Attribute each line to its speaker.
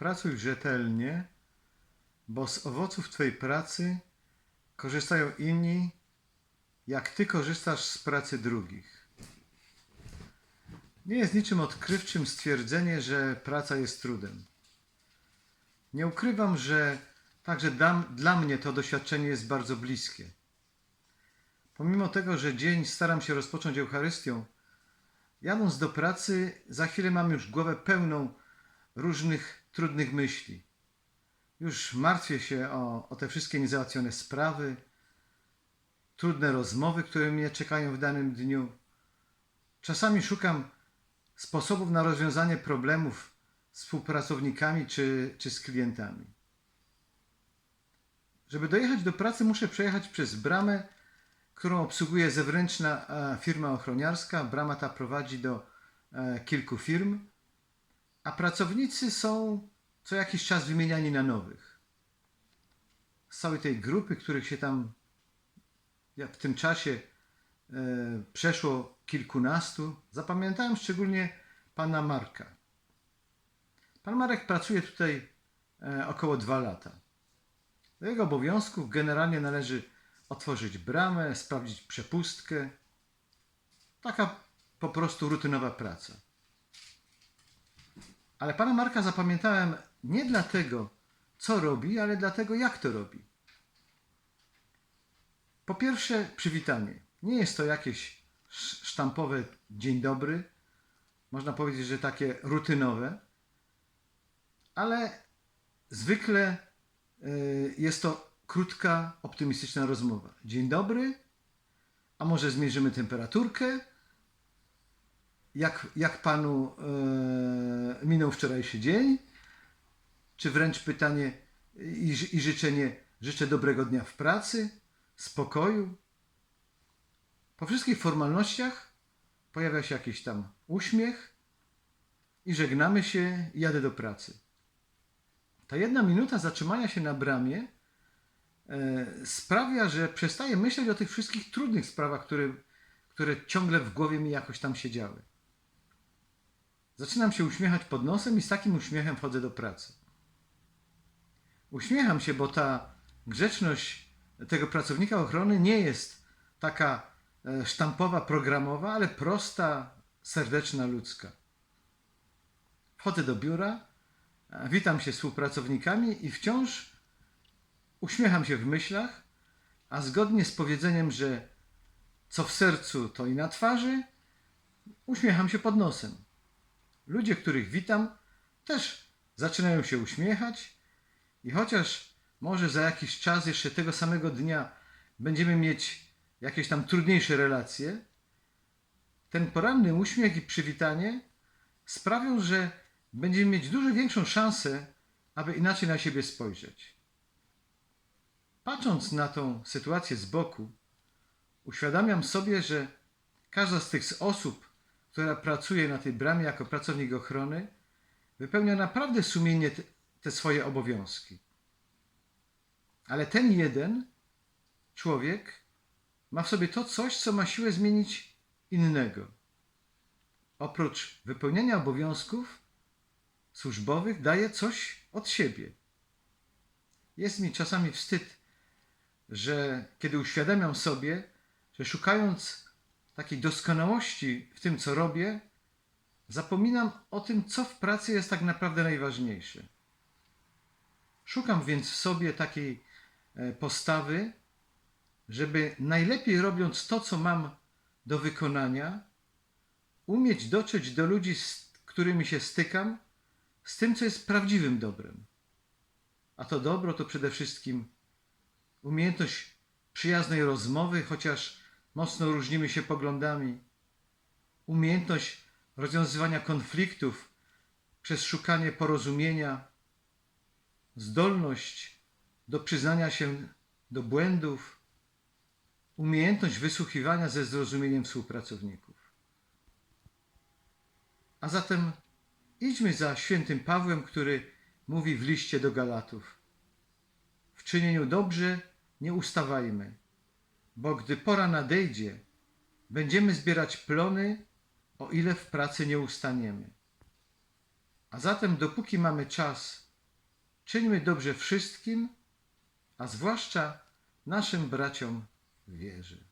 Speaker 1: pracuj rzetelnie, bo z owoców Twojej pracy korzystają inni, jak Ty korzystasz z pracy drugich. Nie jest niczym odkrywczym stwierdzenie, że praca jest trudem. Nie ukrywam, że także dla mnie to doświadczenie jest bardzo bliskie. Pomimo tego, że dzień staram się rozpocząć Eucharystią, jadąc do pracy, za chwilę mam już głowę pełną różnych trudnych myśli. Już martwię się o, o te wszystkie niezałatwione sprawy, trudne rozmowy, które mnie czekają w danym dniu. Czasami szukam sposobów na rozwiązanie problemów z współpracownikami czy, czy z klientami. Żeby dojechać do pracy, muszę przejechać przez bramę, którą obsługuje zewnętrzna e, firma ochroniarska. Brama ta prowadzi do e, kilku firm, a pracownicy są co jakiś czas wymieniani na nowych. Z całej tej grupy, których się tam w tym czasie e, przeszło kilkunastu, zapamiętałem szczególnie pana Marka. Pan Marek pracuje tutaj e, około dwa lata. Do jego obowiązków generalnie należy otworzyć bramę, sprawdzić przepustkę. Taka po prostu rutynowa praca. Ale pana Marka zapamiętałem nie dlatego, co robi, ale dlatego, jak to robi. Po pierwsze, przywitanie. Nie jest to jakieś sz- sztampowe dzień dobry, można powiedzieć, że takie rutynowe, ale zwykle y, jest to krótka, optymistyczna rozmowa. Dzień dobry, a może zmierzymy temperaturkę? Jak, jak panu y, minął wczorajszy dzień? Czy wręcz pytanie i, i życzenie, życzę dobrego dnia w pracy, spokoju? Po wszystkich formalnościach pojawia się jakiś tam uśmiech i żegnamy się i jadę do pracy. Ta jedna minuta zatrzymania się na bramie e, sprawia, że przestaję myśleć o tych wszystkich trudnych sprawach, które, które ciągle w głowie mi jakoś tam siedziały. Zaczynam się uśmiechać pod nosem i z takim uśmiechem wchodzę do pracy. Uśmiecham się, bo ta grzeczność tego pracownika ochrony nie jest taka e, sztampowa, programowa, ale prosta, serdeczna, ludzka. Wchodzę do biura, e, witam się z współpracownikami i wciąż uśmiecham się w myślach, a zgodnie z powiedzeniem, że co w sercu, to i na twarzy, uśmiecham się pod nosem. Ludzie, których witam, też zaczynają się uśmiechać i chociaż może za jakiś czas, jeszcze tego samego dnia, będziemy mieć jakieś tam trudniejsze relacje, ten poranny uśmiech i przywitanie sprawią, że będziemy mieć dużo większą szansę, aby inaczej na siebie spojrzeć. Patrząc na tą sytuację z boku, uświadamiam sobie, że każda z tych osób, która pracuje na tej bramie jako pracownik ochrony, wypełnia naprawdę sumiennie te, te swoje obowiązki. Ale ten jeden człowiek ma w sobie to coś, co ma siłę zmienić innego. Oprócz wypełniania obowiązków służbowych, daje coś od siebie. Jest mi czasami wstyd, że kiedy uświadamiam sobie, że szukając takiej doskonałości w tym, co robię, zapominam o tym, co w pracy jest tak naprawdę najważniejsze. Szukam więc w sobie takiej e, postawy, żeby najlepiej robiąc to, co mam do wykonania, umieć dotrzeć do ludzi, z którymi się stykam, z tym, co jest prawdziwym dobrem. A to dobro to przede wszystkim umiejętność przyjaznej rozmowy, chociaż mocno różnimy się poglądami, umiejętność rozwiązywania konfliktów przez szukanie porozumienia, zdolność do przyznania się do błędów, umiejętność wysłuchiwania ze zrozumieniem współpracowników. A zatem idźmy za świętym Pawłem, który mówi w liście do Galatów: W czynieniu dobrze nie ustawajmy, bo gdy pora nadejdzie, będziemy zbierać plony, o ile w pracy nie ustaniemy. A zatem, dopóki mamy czas, czyńmy dobrze wszystkim, a zwłaszcza naszym braciom w wierze.